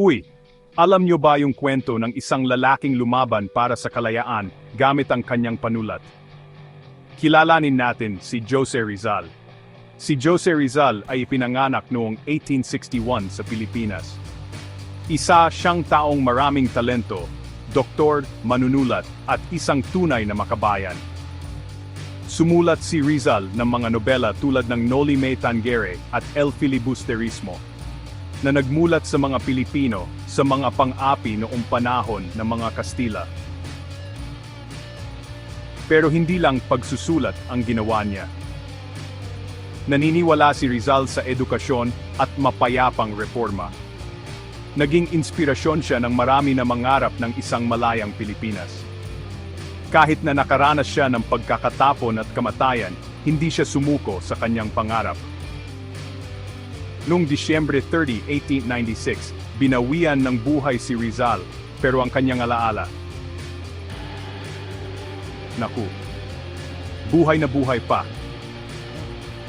Uy, alam nyo ba yung kwento ng isang lalaking lumaban para sa kalayaan gamit ang kanyang panulat? Kilalanin natin si Jose Rizal. Si Jose Rizal ay ipinanganak noong 1861 sa Pilipinas. Isa siyang taong maraming talento, doktor, manunulat, at isang tunay na makabayan. Sumulat si Rizal ng mga nobela tulad ng Noli Me Tangere at El Filibusterismo, na nagmulat sa mga Pilipino sa mga pang-api noong panahon ng mga Kastila. Pero hindi lang pagsusulat ang ginawa niya. Naniniwala si Rizal sa edukasyon at mapayapang reforma. Naging inspirasyon siya ng marami na mangarap ng isang malayang Pilipinas. Kahit na nakaranas siya ng pagkakatapon at kamatayan, hindi siya sumuko sa kanyang pangarap. Noong Disyembre 30, 1896, binawian ng buhay si Rizal, pero ang kanyang alaala. Naku, buhay na buhay pa.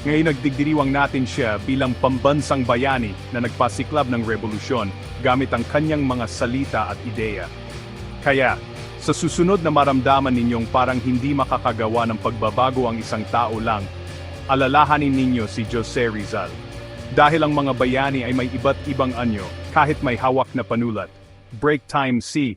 Ngayon nagdigdiriwang natin siya bilang pambansang bayani na nagpasiklab ng revolusyon gamit ang kanyang mga salita at ideya. Kaya, sa susunod na maramdaman ninyong parang hindi makakagawa ng pagbabago ang isang tao lang, alalahanin ninyo si Jose Rizal. Dahil ang mga bayani ay may iba't ibang anyo, kahit may hawak na panulat. Break time C.